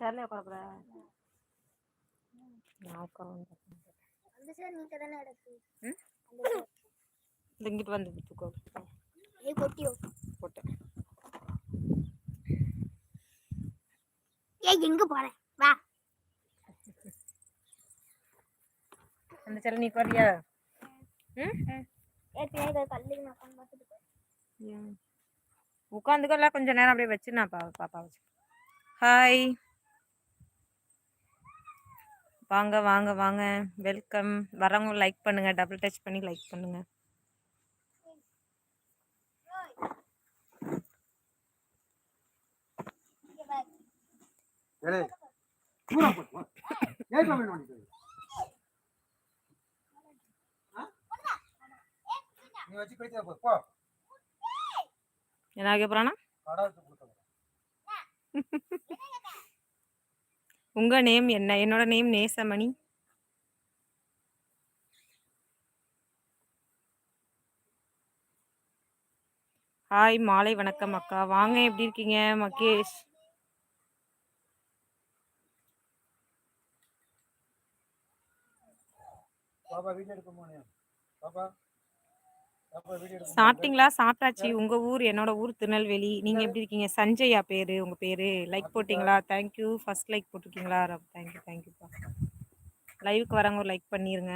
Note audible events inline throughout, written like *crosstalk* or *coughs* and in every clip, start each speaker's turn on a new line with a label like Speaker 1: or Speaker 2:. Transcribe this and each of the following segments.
Speaker 1: சேர்ல உட்கார நான் உட்கார
Speaker 2: அந்த சார் நீங்க தானே கிடக்கு
Speaker 1: ம்? இங்கிட்டு வந்து தூக்கோ
Speaker 2: ஏய் கொட்டியோ
Speaker 1: போட்டேன்.
Speaker 2: எங்க போற? வா.
Speaker 1: அந்த செல்ல நீ உட்காரியா ம்?
Speaker 2: ஏய் பின்னாடி கல்லு நான் பார்த்துட்டு
Speaker 1: ம். உட்காந்துக்கலாம் கொஞ்ச நேரம் அப்படியே வச்சு நான் பாப்பா வச்சு ஹாய் வாங்க வாங்க வாங்க. வெல்கம் வரவங்க லைக் பண்ணுங்க. டபுள் டச் பண்ணி லைக் பண்ணுங்க. என்ன கேட்குறானா
Speaker 3: கடை *laughs* உங்கள்
Speaker 1: உங்க நேம் என்ன? என்னோட நேம் நேசமணி. ஹாய் மாலை வணக்கம் அக்கா. வாங்க எப்படி இருக்கீங்க? மகேஷ்.
Speaker 3: பாப்பா வீடியோ எடுக்க பாப்பா.
Speaker 1: சாப்பிட்டீங்களா? சாப்பிட்டாச்சு. உங்க ஊர் என்னோட ஊர் திருநெல்வேலி. நீங்க எப்படி இருக்கீங்க? சஞ்சயா பேரு உங்க பேரு. லைக் போட்டீங்களா? தேங்க்யூ ஃபர்ஸ்ட் லைக் போட்டிருக்கீங்களா? தேங்க்யூ தேங்க்யூப்பா லைவுக்கு வரவங்க லைக் பண்ணிருங்க.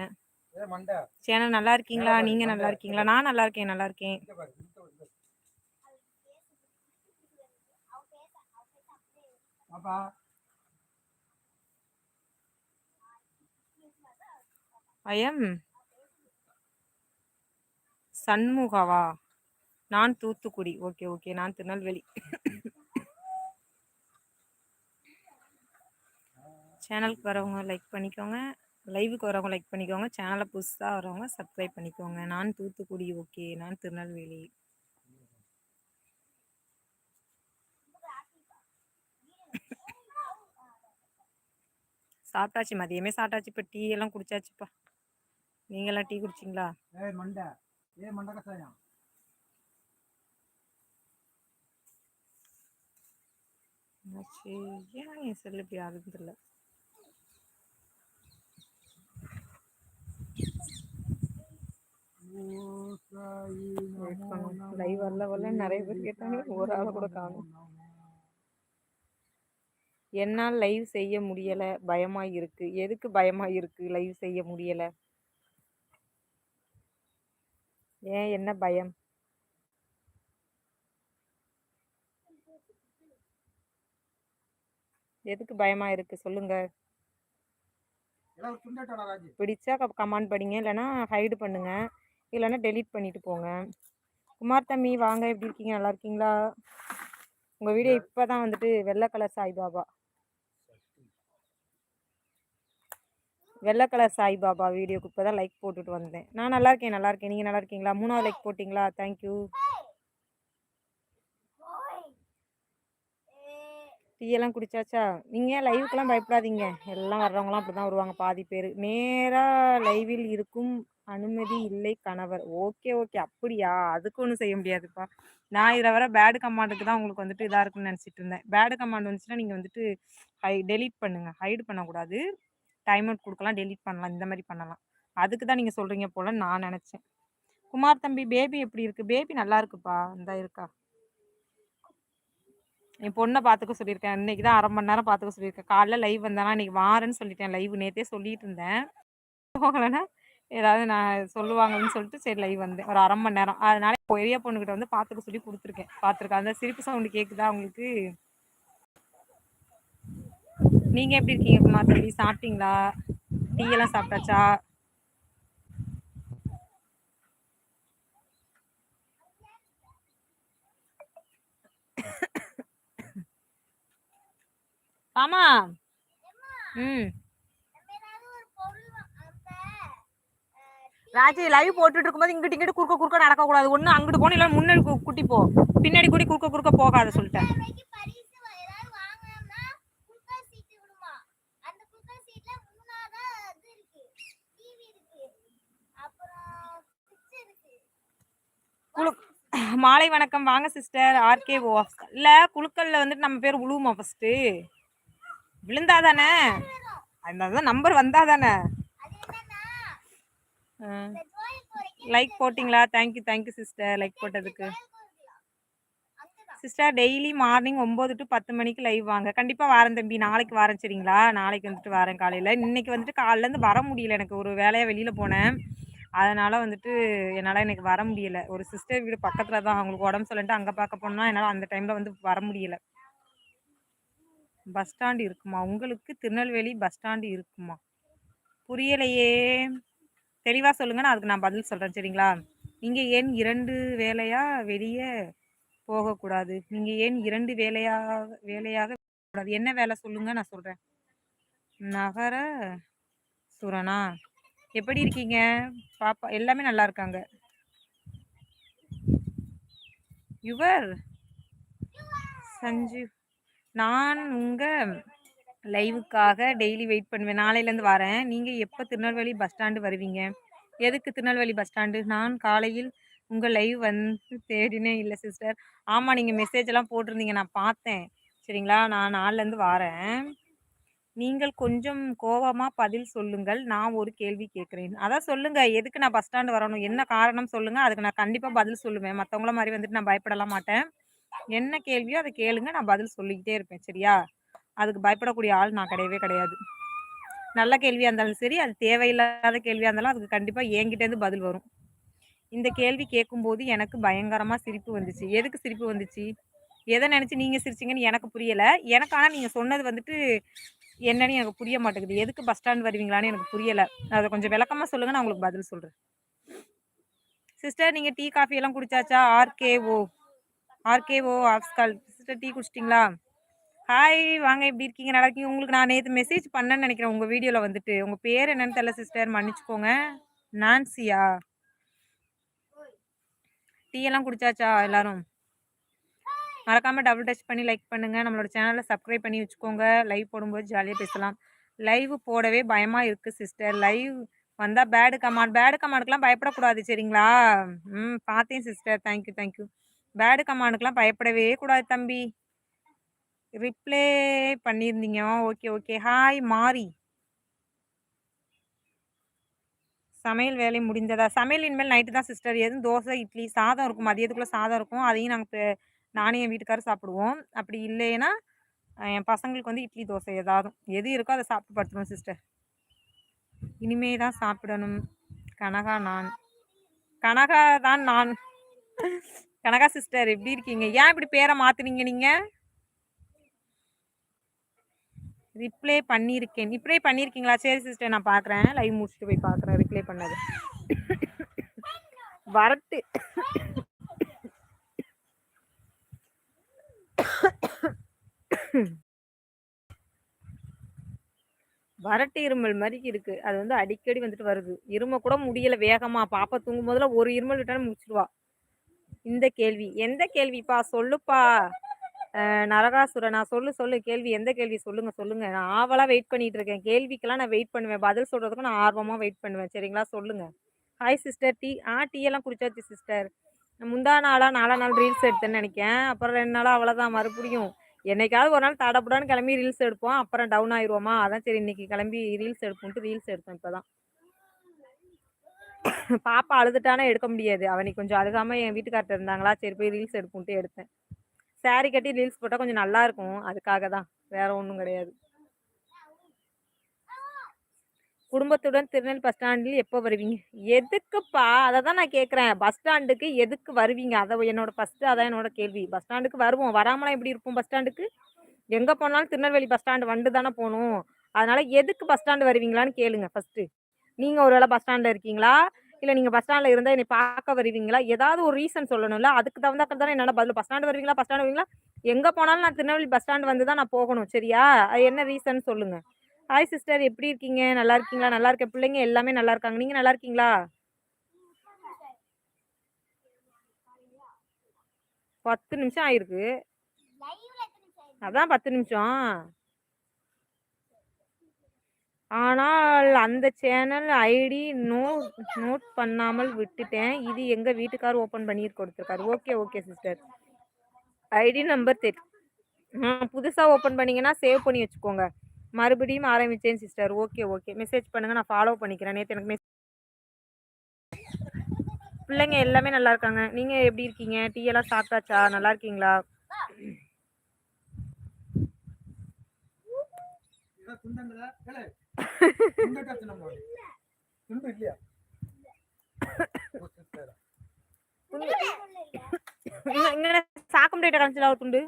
Speaker 1: சேனல் நல்லா இருக்கீங்களா? நீங்க நல்லா இருக்கீங்களா? நான் நல்லா இருக்கேன் நல்லா இருக்கேன்.
Speaker 3: பாரு இங்க பாரு, இங்க பாரு. பாப்பா
Speaker 1: ஐயம் சண்முகாவா? நான் தூத்துக்குடி. Okay okay. நான் திருநெல்வேலி. சேனலுக்கு வரவங்க லைக் பண்ணிக்கோங்க. லைவுக்கு வரவங்க லைக் பண்ணிக்கோங்க. சேனலை புதுசாக வரவங்க சப்ஸ்கிரைப் பண்ணிக்கோங்க. நான் தூத்துக்குடி. ஓகே. நான் திருநெல்வேலி. சாப்பிட்டாச்சு. மதியமே சாப்பிட்டாச்சு. இப்போ டீ எல்லாம் குடிச்சாச்சுப்பா. நீங்களாம் டீ குடிச்சிங்களா?
Speaker 3: கசாயம்
Speaker 1: என்னாச்சு? ஏன் என் செல் இப்படி ஆகுதுன்னு தெரியல லைவ் வரல வரல நிறைய பேர் கேட்டாங்க ஒரு ஆளை கூட காணும். என்னால் லைவ் செய்ய முடியல பயமா இருக்கு எதுக்கு பயமா இருக்கு லைவ் செய்ய முடியல? ஏன் என்ன பயம்? எதுக்கு பயமா இருக்கு? சொல்லுங்க. பிடிச்சா கமெண்ட் படிங்க. இல்லைன்னா ஹைடு பண்ணுங்க. இல்லைன்னா டெலீட் பண்ணிட்டு போங்க. குமார் தம்பி வாங்க. எப்படி இருக்கீங்க? நல்லா இருக்கீங்களா? உங்க வீடியோ இப்பதான் வந்துட்டு வெள்ளை கலர் சாய்பாபா வெள்ளை கலர் சாய்பாபா வீடியோக்கு இப்பதான் லைக் போட்டுட்டு வந்தேன். நான் நல்லா இருக்கேன் நல்லா இருக்கேன். நீங்கள் நல்லா இருக்கீங்களா? மூணாவது லைக் போட்டிங்களா? தேங்க்யூ டீயெல்லாம் குடிச்சாச்சா? நீங்கள் லைவுக்கெல்லாம் பயப்படாதீங்க. எல்லாம் வர்றவங்களாம் அப்படி தான் வருவாங்க பாதி பேர். நேராக லைவில் இருக்கும் அனுமதி இல்லை கணவர். ஓகே ஓகே அப்படியா? அதுக்கு ஒன்றும் செய்ய முடியாதுப்பா. நான் இதில் வர பேடு கமாண்டுக்கு தான் உங்களுக்கு வந்துட்டு இதாக இருக்குன்னு நினச்சிட்டு இருந்தேன். பேடு கமாண்ட் வந்துச்சுன்னா நீங்கள் வந்துட்டு ஹை டெலீட் பண்ணுங்கள் ஹைடு பண்ணக்கூடாது. டைம் அவுட் கொடுக்கலாம் டெலிட் பண்ணலாம் இந்த மாதிரி பண்ணலாம். அதுக்கு தான் நீங்கள் சொல்கிறீங்க போல் நான் நினச்சேன். குமார் தம்பி பேபி எப்படி இருக்குது பேபி நல்லா இருக்குப்பா இந்த இருக்கா? என் பொண்ணை பார்த்துக்க சொல்லியிருக்கேன். இன்னைக்கு தான் அரை மணி நேரம் பார்த்துக்க சொல்லியிருக்கேன். காலைல லைவ் வந்தேனா இன்றைக்கி வாரேன்னு சொல்லிட்டேன். லைவ் நேற்றே சொல்லிட்டு இருந்தேன். போகலைன்னா ஏதாவது நான் சொல்லுவாங்கன்னு சொல்லிட்டு சரி லைவ் வந்தேன். ஒரு அரை மணி நேரம். அதனால பெரிய பொண்ணுக்கிட்ட வந்து பார்த்துக்க சொல்லி கொடுத்துருக்கேன். பார்த்துருக்கேன் அந்த சிரிப்பு சவுண்டு கேட்குதா உங்களுக்கு? நீங்கள் எப்படி இருக்கீங்க? குமார் தம்பி சாப்பிட்டீங்களா? டீ எல்லாம் சாப்பிட்டாச்சா? ஆமா. ம். ராஜி லைவ் போட்டுட்டு இருக்கும்போது இங்கிட்டு இங்கிட்டு குறுக்க குறுக்க நடக்க கூடாது ஒண்ணு அங்கிட்டு போன இல்ல முன்னாடி குட்டி போ. பின்னாடி கூடி குறுக்க குறுக்க போகாத சொல்லிட்டேன்
Speaker 2: பரிசு ஏதாவது வாங்கினோம்னா குக்கர் சீட் விடுமா அந்த குக்கர் சீட்ல மூணாவதா இது இருக்கு டிவி இருக்கு அப்புறம் ஃப்ரிட்ஜ் இருக்கு
Speaker 1: குழு மாலை வணக்கம். வாங்க சிஸ்டர் ஆர்கே ஓ இல்லை குழுக்கல்ல வந்துட்டு நம்ம பேர் உழுவுமா ஃபஸ்ட்டு விழுந்தா தானே அந்த நம்பர் வந்தா தானே லைக் போட்டிங்களா? Thank you thank you sister like போட்டதுக்கு. சிஸ்டர் டெய்லி மார்னிங் ஒம்பது டு பத்து மணிக்கு லைவ் வாங்க. கண்டிப்பாக வாரேன் தம்பி. நாளைக்கு வரேன் சரிங்களா? நாளைக்கு வந்துட்டு வரேன் காலையில். இன்னைக்கு வந்துட்டு காலையிலேருந்து வர முடியல எனக்கு. ஒரு வேலையாக வெளியில் போனேன். அதனால் வந்துட்டு என்னால் எனக்கு வர முடியலை. ஒரு சிஸ்டர் வீடு பக்கத்தில் தான். அவங்களுக்கு உடம்பு சொல்லிட்டு அங்கே பார்க்க போனால் என்னால் அந்த டைமில் வந்து வர முடியலை. பஸ் ஸ்டாண்டு இருக்குமா? உங்களுக்கு திருநெல்வேலி பஸ் ஸ்டாண்டு இருக்குமா? புரியலையே. தெளிவாக சொல்லுங்க. நான் அதுக்கு நான் பதில் சொல்கிறேன் சரிங்களா? நீங்கள் ஏன் இரண்டு வேலையாக வெளியே போகக்கூடாது? நீங்கள் ஏன் இரண்டு வேலையாக வேலையாக கூடாது என்ன வேலை சொல்லுங்க. நான் சொல்கிறேன் நகர சுரணா. எப்படி இருக்கீங்க? பாப்பா எல்லாமே நல்லா இருக்காங்க. யுவர் சஞ்சீவ் நான் உங்கள் லைவுக்காக டெய்லி வெயிட் பண்ணுவேன். நாளையிலேருந்து வரேன். நீங்கள் எப்போ திருநெல்வேலி பஸ் ஸ்டாண்டு வருவீங்க? எதுக்கு திருநெல்வேலி பஸ் ஸ்டாண்டு நான் காலையில் உங்கள் லைவ் வந்து தேடினே இல்லை சிஸ்டர் ஆமாம் நீங்கள் மெசேஜ் எல்லாம் போட்டிருந்தீங்க. நான் பார்த்தேன். சரிங்களா? நான் நாளிலேருந்து வரேன். நீங்கள் கொஞ்சம் கோபமாக பதில் சொல்லுங்கள். நான் ஒரு கேள்வி கேட்குறேன். அதான் சொல்லுங்கள் எதுக்கு நான் பஸ் ஸ்டாண்டு வரணும்? என்ன காரணம் சொல்லுங்கள் அதுக்கு நான் கண்டிப்பாக பதில் சொல்லுவேன். மற்றவங்கள மாதிரி வந்துட்டு நான் பயப்படலாம் மாட்டேன். என்ன கேள்வியோ அதை கேளுங்க. நான் பதில் சொல்லிக்கிட்டே இருப்பேன். சரியா? அதுக்கு பயப்படக்கூடிய ஆள் நான் கிடையவே கிடையாது. நல்ல கேள்வியாக இருந்தாலும் சரி அது தேவையில்லாத கேள்வியாக இருந்தாலும் அதுக்கு கண்டிப்பாக என்கிட்டேருந்து பதில் வரும். இந்த கேள்வி கேட்கும்போது எனக்கு பயங்கரமாக சிரிப்பு வந்துச்சு. எதுக்கு சிரிப்பு வந்துச்சு? எதை நினச்சி நீங்கள் சிரிச்சிங்கன்னு எனக்கு புரியலை. எனக்கு ஆனால் நீங்கள் சொன்னது வந்துட்டு என்னன்னு எனக்கு புரிய மாட்டேங்குது. எதுக்கு பஸ் ஸ்டாண்ட் வருவீங்களான்னு எனக்கு புரியலை. அதை கொஞ்சம் விளக்கமாக சொல்லுங்கள் நான் உங்களுக்கு பதில் சொல்கிறேன் சிஸ்டர் நீங்கள் டீ காஃபி எல்லாம் குடிச்சாச்சா? ஆர்கேஓ ஆர்கேஓ ஆப்ஸ்கால் சிஸ்டர் டீ குடிச்சிட்டிங்களா? ஹாய் வாங்க எப்படி இருக்கீங்க? நல்லா இருக்கீங்க. உங்களுக்கு நான் நேற்று மெசேஜ் பண்ணேன்னு நினைக்கிறேன் உங்கள் வீடியோவில் வந்துட்டு. உங்கள் பேர் என்னன்னு தெரியல சிஸ்டர் மன்னிச்சுக்கோங்க. நான்சியா டீ எல்லாம் குடிச்சாச்சா எல்லாரும்? மறக்காமல் டபுள் டச் பண்ணி லைக் பண்ணுங்கள் நம்மளோட சேனலை சப்ஸ்கிரைப் பண்ணி வச்சுக்கோங்க. லைவ் போடும்போது ஜாலியாக பேசலாம். லைவ் போடவே பயமாக இருக்குது சிஸ்டர் லைவ் வந்தால் பேடு கமாண்ட் பேடு கமாண்டுக்கெலாம் பயப்படக்கூடாது சரிங்களா? ம் பார்த்தேன் sister thank you thank you bad கமாண்டுக்கெலாம் பயப்படவே கூடாது தம்பி. ரிப்ளே பண்ணியிருந்தீங்க. ஓகே ஓகே ஹாய் மாரி. சமையல் வேலை முடிந்ததா சமையல் இனிமேல் நைட்டு தான் சிஸ்டர் எதுவும் தோசை இட்லி சாதம் இருக்கும். மதியத்துக்குள்ளே சாதம் இருக்கும். அதையும் நாங்கள் நானும் என் வீட்டுக்காரர் சாப்பிடுவோம். அப்படி இல்லைன்னா என் பசங்களுக்கு வந்து இட்லி தோசை ஏதாவது எது இருக்கோ அதை சாப்பிட்டு படுத்துருவோம் சிஸ்டர் இனிமே தான் சாப்பிடணும். கனகா நான். கனகா தான் நான். கனகா சிஸ்டர் எப்படி இருக்கீங்க? ஏன் இப்படி பேரை மாத்துனீங்க நீங்க? ரிப்ளை பண்ணியிருக்கேன். ரிப்ளை பண்ணியிருக்கீங்களா? சரி சிஸ்டர் நான் பார்க்குறேன் லைவ் முடிச்சுட்டு போய் பார்க்குறேன் ரிப்ளை பண்ணது. *laughs* வரட்டு. வரட்டு இருமல் மாதிரி இருக்கு. அது வந்து அடிக்கடி வந்துட்டு வருது. இரும கூட முடியல வேகமா. பாப்பா தூங்கும் போதுல ஒரு இருமல் விட்டாலும் முடிச்சிருவா. இந்த கேள்வி. எந்த கேள்விப்பா? சொல்லுப்பா. நரகாசுர? நரகாசுரனா சொல்லு சொல்லு. கேள்வி. எந்த கேள்வி? சொல்லுங்க சொல்லுங்க. நான் ஆவலா வெயிட் பண்ணிட்டு இருக்கேன். கேள்விக்கெல்லாம் நான் வெயிட் பண்ணுவேன். பதில் சொல்றதுக்கு நான் ஆர்வமா வெயிட் பண்ணுவேன். சரிங்களா? சொல்லுங்க. ஹாய் சிஸ்டர் டீ ஆ டீ எல்லாம் குடிச்சாச்சு சிஸ்டர் முந்தா நாளா நாலா நாள் ரீல்ஸ் எடுத்தேன்னு நினைக்கேன் அப்புறம் ரெண்டு நாளா அவ்வளோதான் மறுபடியும் என்னைக்காவது ஒரு நாள் தடப்புடான்னு கிளம்பி ரீல்ஸ் எடுப்போம். அப்புறம் டவுன் ஆயிடுவோமா அதான் சரி இன்னைக்கு கிளம்பி ரீல்ஸ் எடுப்போம்ட்டு ரீல்ஸ் எடுத்தேன் இப்போதான். பாப்பா அழுதுட்டானா எடுக்க முடியாது. அவனுக்கு கொஞ்சம் அழுகாம என் வீட்டுக்கார்ட்ட இருந்தாங்களா? சரி போய் ரீல்ஸ் எடுப்போம்ட்டு எடுத்தேன். சாரி கட்டி ரீல்ஸ் போட்டால் கொஞ்சம் நல்லா இருக்கும். அதுக்காக தான் வேற ஒன்றும் கிடையாது. குடும்பத்துடன் திருநெல் பஸ் ஸ்டாண்டில் எப்போ வருவீங்க? எதுக்குப்பா? அதை தான் நான் கேட்குறேன். பஸ் ஸ்டாண்டுக்கு எதுக்கு வருவீங்க? அதை என்னோட ஃபஸ்ட்டு அதான் என்னோட கேள்வி. பஸ் ஸ்டாண்டுக்கு வருவோம். வராமலாம் எப்படி இருக்கும் பஸ் ஸ்டாண்டுக்கு? எங்கே போனாலும் திருநெல்வேலி பஸ் ஸ்டாண்டு வந்து தானே போகணும். அதனால் எதுக்கு பஸ் ஸ்டாண்டு வருவீங்களான்னு கேளுங்க ஃபஸ்ட்டு நீங்கள் ஒரு வேளை பஸ் ஸ்டாண்டில் இருக்கீங்களா? இல்லை நீங்கள் பஸ் ஸ்டாண்டில் இருந்தால் என்னை பார்க்க வருவீங்களா? ஏதாவது ஒரு ரீசன் சொல்லணும்ல? அதுக்கு தகுந்தாக்க தானே என்னால் பதில். பஸ் ஸ்டாண்டு வருவீங்களா? பஸ் ஸ்டாண்டு வருவீங்களா? எங்கே போனாலும் நான் திருநெல்வேலி பஸ் ஸ்டாண்டு வந்து தான் நான் போகணும். சரியா? அது என்ன ரீசன் சொல்லுங்கள் ஹாய் சிஸ்டர் எப்படி இருக்கீங்க? நல்லா இருக்கீங்களா? நல்லா இருக்க பிள்ளைங்க எல்லாமே நல்லா இருக்காங்க. நீங்கள் நல்லா இருக்கீங்களா? பத்து நிமிஷம் ஆயிருக்கு. அதான் பத்து நிமிஷம். ஆனால் அந்த சேனல் ஐடி நோட் நோட் பண்ணாமல் விட்டுட்டேன். இது எங்கள் வீட்டுக்கார் ஓப்பன் பண்ணி கொடுத்துருக்காரு. Okay okay sister. ID number தெரி புதுசாக ஓப்பன் பண்ணீங்கன்னா சேவ் பண்ணி வச்சுக்கோங்க. மறுபடியும் ஆரம்பிச்சேன் சிஸ்டர் ஓகே ஓகே மெசேஜ் பண்ணுங்க நான் ஃபாலோ பண்ணிக்கிறேன். நேற்று எனக்கு மெஸ் பிள்ளைங்க எல்லாமே நல்லா இருக்காங்க. நீங்க எப்படி இருக்கீங்க? டீ எல்லாம் சாப்பிட்டாச்சா? நல்லா இருக்கீங்களா?
Speaker 3: இதான் துண்டங்களா ஏலே துண்டக்காச்சு நம்ம துண்டு இல்லையா? ஓ, சரி.
Speaker 1: இங்க இங்க சாக்கு முடியிட்ட கணச்சில் ஒரு துண்டு.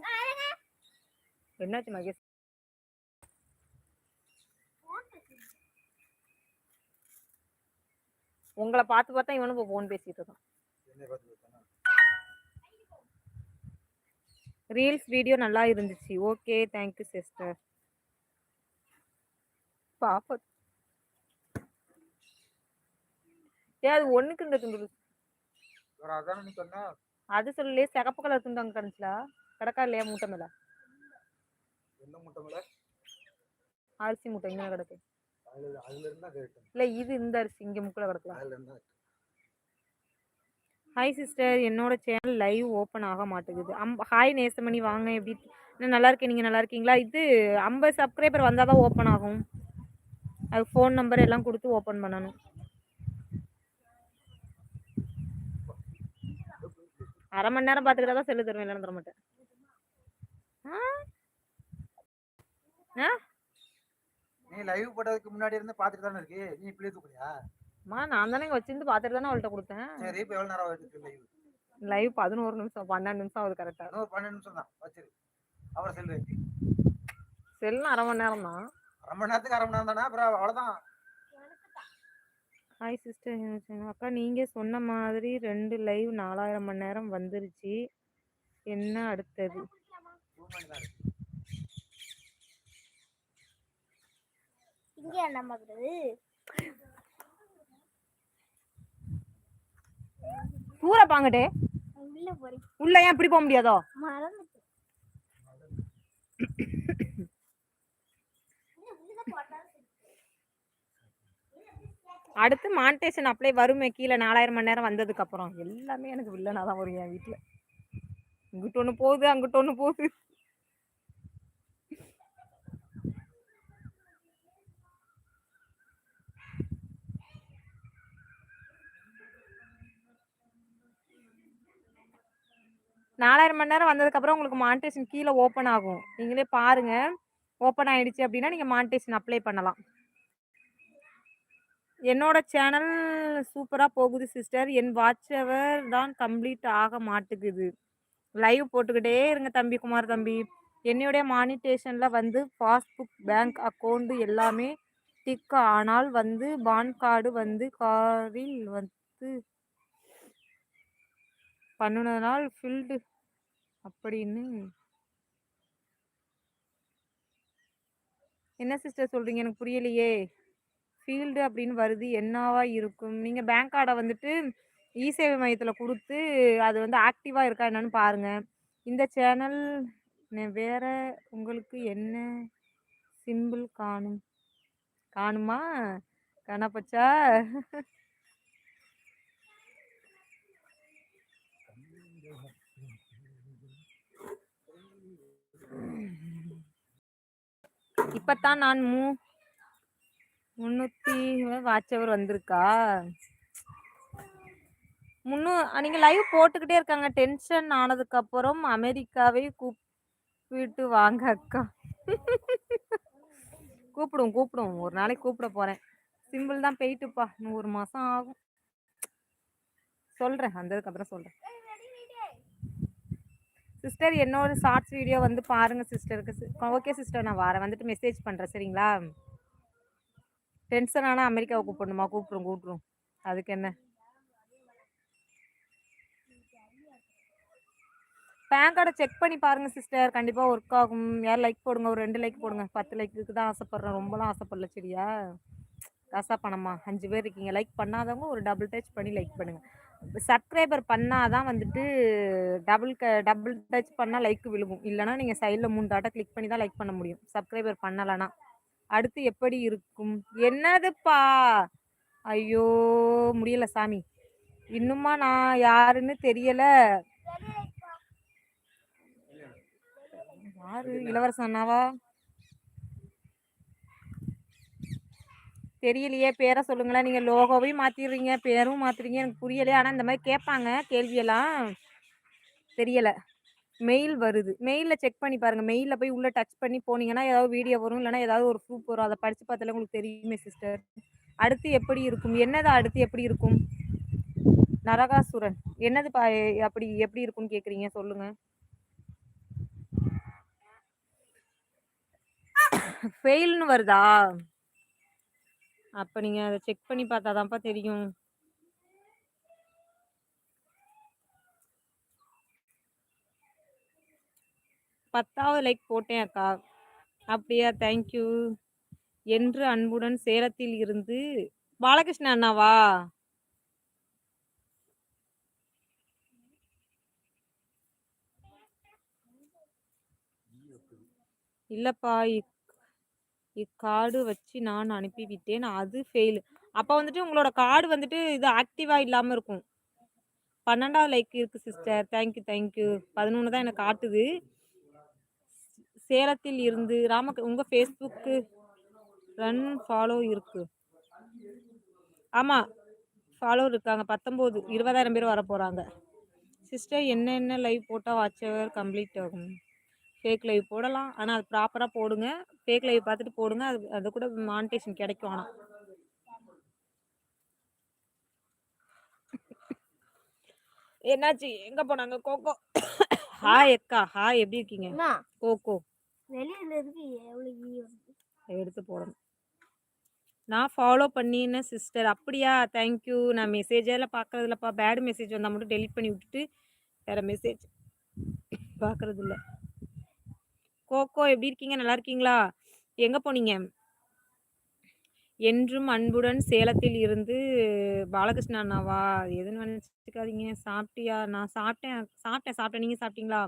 Speaker 1: என்னாச்சு மகேஷ்? உங்களை பார்த்து பார்த்தா இவனும் இப்போ ஃபோன் பேசிட்டு இருக்கான்? ரீல்ஸ் வீடியோ நல்லா இருந்துச்சு. ஓகே தேங்க்யூ சிஸ்டர் பாப்பா ஏ அது ஒண்ணுக்கு இந்த துண்டு அது சொல்லலையே சிகப்பு கலர் துண்டு அங்க கிடந்துச்சா கிடக்கா இல்லையா முட்டை மேல? அரிசி மூட்டை இங்க கிடக்கு.
Speaker 3: அதுல அதுல இருந்தா கேட்டேன்
Speaker 1: இல்ல இது இந்த அரிசி இங்க முக்கில் கிடக்கலாம்
Speaker 3: அதுல இருந்தா
Speaker 1: ஹாய் சிஸ்டர் என்னோட சேனல் லைவ் ஓப்பன் ஆக மாட்டேங்குது. அம் ஹாய் நேசமணி வாங்க எப்படி நான் நல்லா இருக்கேன் நீங்கள் நல்லா இருக்கீங்களா? இது ஐம்பது சப்ஸ்கிரைபர் வந்தால் தான் ஓப்பன் ஆகும். அது ஃபோன் நம்பர் எல்லாம் கொடுத்து ஓப்பன் பண்ணணும். அரை மணி நேரம் பார்த்துக்கிட்டா தான் செல்லு தருவேன் இல்லைன்னு தர மாட்டேன் ஆ?
Speaker 3: நீ லைவ் போட்டதுக்கு முன்னாடி இருந்து பாத்துட்டு தானே இருக்கு? நீ இப்படியே தூக்குறியா?
Speaker 1: அம்மா நான் தானே இங்கே வச்சிருந்து பார்த்துட்டு தானே அவள்கிட்ட கொடுத்தேன்.
Speaker 3: சரி இப்ப எவ்வளவு நேரம் ஆகுது லைவ்
Speaker 1: லைவ் பதினோரு நிமிஷம் பன்னெண்டு நிமிஷம் ஆகுது கரெக்டாக
Speaker 3: இன்னொரு பன்னெண்டு நிமிஷம் தான். வச்சிரு அப்புறம் செல்லு.
Speaker 1: செல்லும் அரை மணி நேரம் தான்
Speaker 3: அரை மணி நேரத்துக்கு அரை மணி நேரம் தானே? அப்புறம் அவ்வளவுதான்.
Speaker 1: ஹாய் சிஸ்டர் அக்கா நீங்கள் சொன்ன மாதிரி ரெண்டு லைவ் நாலாயிரம் மணி நேரம் வந்துருச்சு. என்ன அடுத்தது
Speaker 3: டூ மணி தான் இருக்கு.
Speaker 2: இங்க என்ன பாக்குறது
Speaker 1: தூர பாங்கட்டே.
Speaker 2: உள்ள போறேன்
Speaker 1: உள்ள ஏன் இப்படி போக முடியாதோ? அடுத்து மானிட்டேஷன் அப்ளை வருமே கீழே நாலாயிரம் மணி நேரம் வந்ததுக்கு அப்புறம். எல்லாமே எனக்கு வில்லனா தான் வரும் என் வீட்டில் இங்கிட்ட ஒன்று போகுது அங்கிட்ட ஒன்று போகுது. நாலாயிரம் மணி நேரம் வந்ததுக்கப்புறம் உங்களுக்கு மானிட்டேஷன் கீழே ஓப்பன் ஆகும். நீங்களே பாருங்க. ஓப்பன் ஆயிடுச்சு அப்படின்னா நீங்கள் மானிட்டேஷன் அப்ளை பண்ணலாம். என்னோட சேனல் சூப்பராக போகுது சிஸ்டர் என் வாட்ச் அவர் தான் கம்ப்ளீட் ஆக மாட்டேங்குது. லைவ் போட்டுக்கிட்டே இருங்க தம்பி குமார் தம்பி. என்னுடைய மானிட்டேஷனில் வந்து பாஸ்புக் பேங்க் அக்கௌண்ட் எல்லாமே டிக் ஆனால் வந்து பான் கார்டு வந்து காரில் வந்து பண்ணுனதுனால் ஃபில்டு அப்படின்னு. என்ன சிஸ்டர் சொல்கிறீங்க எனக்கு புரியலையே. ஃபீல்டு அப்படின்னு வருது. என்னவா இருக்கும்? நீங்கள் பேங்க் கார்டை வந்துட்டு இ சேவை மையத்தில் கொடுத்து அது வந்து ஆக்டிவாக இருக்கா என்னன்னு பாருங்கள் இந்த சேனல் வேறு உங்களுக்கு என்ன சிம்பிள் காணும்? காணுமா? காணப்பச்சா இப்பத்தான் நான் மூ முன்னூத்தி வாட்ச் வந்திருக்கா? முன்னூ நீங்கள் லைவ் போட்டுக்கிட்டே இருக்காங்க. டென்ஷன் ஆனதுக்கப்புறம் அமெரிக்காவை கூப்பிட்டு வாங்க அக்கா. கூப்பிடும் கூப்பிடும். ஒரு நாளைக்கு கூப்பிட போகிறேன் சிம்பிள் தான் போயிட்டுப்பா. நூறு மாசம் மாதம் ஆகும் சொல்கிறேன் வந்ததுக்கப்புறம் சொல்கிறேன் சிஸ்டர் என்னோட ஷார்ட்ஸ் வீடியோ வந்து பாருங்கள் சிஸ்டருக்கு ஓகே சிஸ்டர் நான் வரேன். வந்துட்டு மெசேஜ் பண்ணுறேன் சரிங்களா? டென்ஷன் ஆனால் அமெரிக்காவை கூப்பிடணுமா? கூப்பிட்றோம் கூப்பிட்றோம் அதுக்கு என்ன? பேன் கார்டை செக் பண்ணி பாருங்கள் சிஸ்டர் கண்டிப்பாக ஒர்க் ஆகும். யார் லைக் போடுங்க? ஒரு ரெண்டு லைக் போடுங்க. பத்து லைக்குக்கு தான் ஆசைப்பட்றேன். ரொம்பலாம் ஆசைப்படல சரியா? காசா பணமா? அஞ்சு பேர் இருக்கீங்க. லைக் பண்ணாதவங்க ஒரு டபுள் டச் பண்ணி லைக் பண்ணுங்கள் சப்ஸ்கிரைபர் பண்ணாதான் வந்துட்டு டபுள் க டபுள் டச் பண்ணால் லைக் விழுகும். இல்லைனா நீங்கள் சைடில் மூணு டாட்டா கிளிக் பண்ணி தான் லைக் பண்ண முடியும். சப்ஸ்கிரைபர் பண்ணலைன்னா. அடுத்து எப்படி இருக்கும்? என்னதுப்பா? ஐயோ முடியல சாமி. இன்னுமா நான் யாருன்னு தெரியல. யாரு? இளவரசன் அண்ணாவா? தெரியலையே பேரை சொல்லுங்களேன். நீங்கள் லோகோவையும் மாற்றிடுறீங்க பேரும் மாற்றுறீங்க எனக்கு புரியலையே ஆனால் இந்த மாதிரி கேட்பாங்க கேள்வியெல்லாம் தெரியலை. மெயில் வருது. மெயிலில் செக் பண்ணி பாருங்கள் மெயிலில் போய் உள்ளே டச் பண்ணி போனீங்கன்னா ஏதாவது வீடியோ வரும் இல்லைன்னா ஏதாவது ஒரு ப்ரூஃப் வரும். அதை படித்து பார்த்தாலே உங்களுக்கு தெரியுமே சிஸ்டர். அடுத்து எப்படி இருக்கும்? என்னது அடுத்து எப்படி இருக்கும்? நரகாசுரன். என்னது பா அப்படி எப்படி இருக்கும்னு கேட்குறீங்க? சொல்லுங்கள் ஃபெயில்னு வருதா? அப்போ நீங்கள் அதை செக் பண்ணி பார்த்தா தான்ப்பா தெரியும். பத்தாவது லைக் போட்டேன் அக்கா. அப்படியா தேங்க்யூ என்று அன்புடன் சேலத்தில் இருந்து பாலகிருஷ்ண அண்ணாவா? இல்லப்பா கார்டு இக்கார்டு வச்சு நான் அனுப்பிவிட்டேன். அது ஃபெயில் அப்போ வந்துட்டு உங்களோட கார்டு வந்துட்டு இது ஆக்டிவாக இல்லாமல் இருக்கும். பன்னெண்டாவது லைக் இருக்குது சிஸ்டர் தேங்க்யூ தேங்க்யூ பதினொன்று தான் எனக்கு காட்டுது. சேலத்தில் இருந்து ராம உங்கள் ஃபேஸ்புக்கு ரன் ஃபாலோ இருக்கு. ஆமாம் ஃபாலோ இருக்காங்க. பத்தொம்போது இருபதாயிரம் பேர் வர போகிறாங்க சிஸ்டர் என்னென்ன லைவ் போட்டால் வாட்ச் கம்ப்ளீட் ஆகும்? ஃபேக் லைவ் போடலாம். ஆனால் அது ப்ராப்பராக போடுங்க. ஃபேக் லைவ் பார்த்துட்டு போடுங்க. அது அது கூட மானிட்டேஷன் கிடைக்கும் ஆனால் என்னாச்சு? எங்கே போனாங்க? கோகோ. ஹாய் அக்கா. ஹாய் எப்படி இருக்கீங்க?
Speaker 2: அம்மா.
Speaker 1: கோகோ.
Speaker 2: வெளியில இருக்கு எவ்வளவு
Speaker 1: எடுத்து போடணும். நான் ஃபாலோ பண்ணினேன் சிஸ்டர் அப்படியா? தேங்க்யூ நான் மெசேஜெல்லாம் பார்க்குறதில்லப்பா. பேட் மெசேஜ் வந்தால் மட்டும் டெலிட் பண்ணி விட்டுட்டு வேறு மெசேஜ் பார்க்குறது இல்ல கோகோ எப்படி இருக்கீங்க? நல்லா இருக்கீங்களா? எங்கே போனீங்க? என்றும் அன்புடன் சேலத்தில் இருந்து பாலகிருஷ்ண அண்ணாவா? எதுன்னு நினச்சிக்காதீங்க. சாப்பிட்டியா? நான் சாப்பிட்டேன். சாப்பிட்டேன். சாப்பிட்டேன். நீங்கள் சாப்பிட்டீங்களா?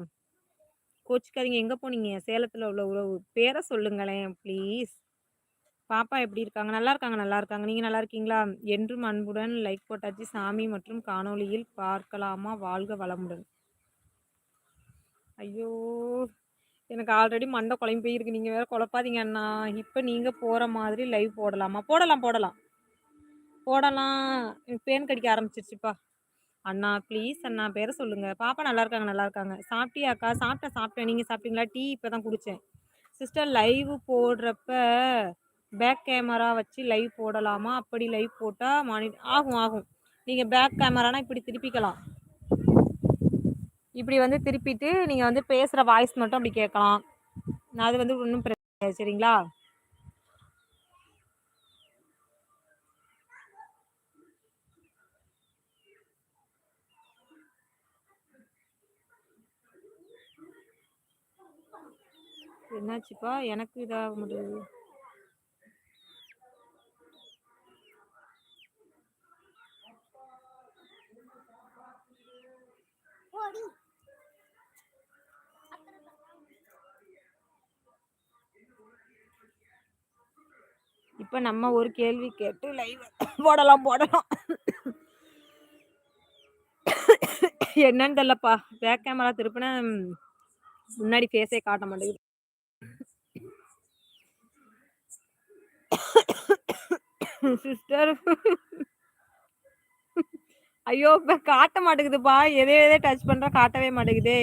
Speaker 1: கோச்சிக்காதீங்க. எங்கே போனீங்க? சேலத்தில் உள்ள உறவு. பேரை சொல்லுங்களேன் ப்ளீஸ் பாப்பா எப்படி இருக்காங்க? நல்லா இருக்காங்க. நல்லா இருக்காங்க. நீங்கள் நல்லா இருக்கீங்களா? என்றும் அன்புடன் லைக் போட்டாச்சு. சாமி மற்றும் காணொளியில் பார்க்கலாமா? வாழ்க வளமுடன். ஐயோ! எனக்கு ஆல்ரெடி மண்டை குழம்பு போயிருக்கு. நீங்கள் வேறு குழப்பாதீங்க அண்ணா. இப்போ நீங்கள் போகிற மாதிரி லைவ் போடலாமா? போடலாம் போடலாம். போடலாம். எனக்கு பேன் கடிக்க ஆரம்பிச்சிருச்சுப்பா. அண்ணா ப்ளீஸ் அண்ணா பேரை சொல்லுங்கள் பாப்பா நல்லா இருக்காங்க நல்லா இருக்காங்க. சாப்பிட்டியாக்கா? சாப்பிட்டேன் சாப்பிட்டேன். நீங்கள் சாப்பிட்டீங்களா? டீ இப்போ தான் குடித்தேன் சிஸ்டர் லைவ் போடுறப்ப பேக் கேமரா வச்சு லைவ் போடலாமா? அப்படி லைவ் போட்டால் மானி ஆகும் ஆகும். நீங்கள் பேக் கேமரானா இப்படி திருப்பிக்கலாம். இப்படி வந்து திருப்பிட்டு நீங்கள் வந்து பேசுகிற வாய்ஸ் மட்டும் அப்படி கேட்கலாம். நான் அது வந்து ஒன்றும் பிரச்சனை சரிங்களா? என்னாச்சுப்பா? எனக்கு இதாக முடியுது இப்போ நம்ம ஒரு கேள்வி கேட்டு லைவ் *coughs* போடலாம் போடலாம். *coughs* என்னன்னு தெரியலப்பா. பேக் கேமரா திருப்பின முன்னாடி ஃபேஸே காட்ட மாட்டேங்குது. *coughs* சிஸ்டர் ஐயோ இப்போ காட்ட மாட்டேங்குதுப்பா. எதை எதை டச் பண்ற காட்டவே மாட்டேங்குதே.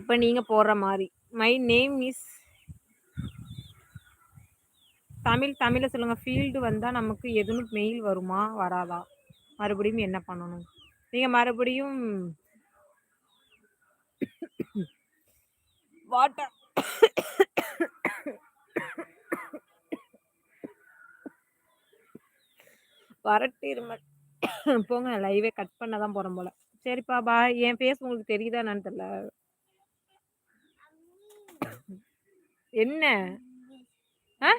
Speaker 1: இப்போ நீங்கள் போடுற மாதிரி. மை நேம் இஸ் தமிழ் தமிழில் சொல்லுங்கள் ஃபீல்டு வந்தால் நமக்கு எதுவும் மெயில் வருமா? வராதா? மறுபடியும் என்ன பண்ணணும்? நீங்கள் மறுபடியும் வாட்டர் வரட்டு இருமல் போங்க. லைவே கட் பண்ண தான் போகிறேன் போல். சரிப்பா பாய் என் ஃபேஸ் உங்களுக்கு தெரியுதா என்னன்னு தெரியல. என்ன? ஆ?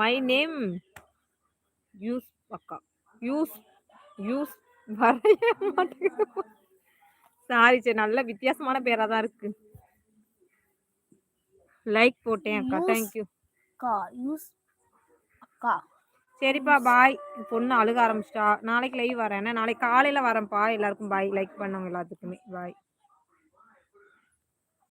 Speaker 1: மை நேம் யூஸ் அக்கா யூஸ் யூஸ் வரைய மாட்டேங்குது. சாரி சரி நல்ல வித்தியாசமான பேராக தான் இருக்குது லைக் போட்டேன் அக்கா தேங்க்யூ
Speaker 2: அக்கா யூஸ் அக்கா.
Speaker 1: சரிப்பா பாய் பொண்ணு அழுக ஆரம்பிச்சிட்டா. நாளைக்கு லைவ் வரேன். நாளைக்கு காலையில் வரேன்ப்பா. எல்லாருக்கும் பாய் லைக் பண்ணவங்க எல்லாத்துக்குமே. பாய்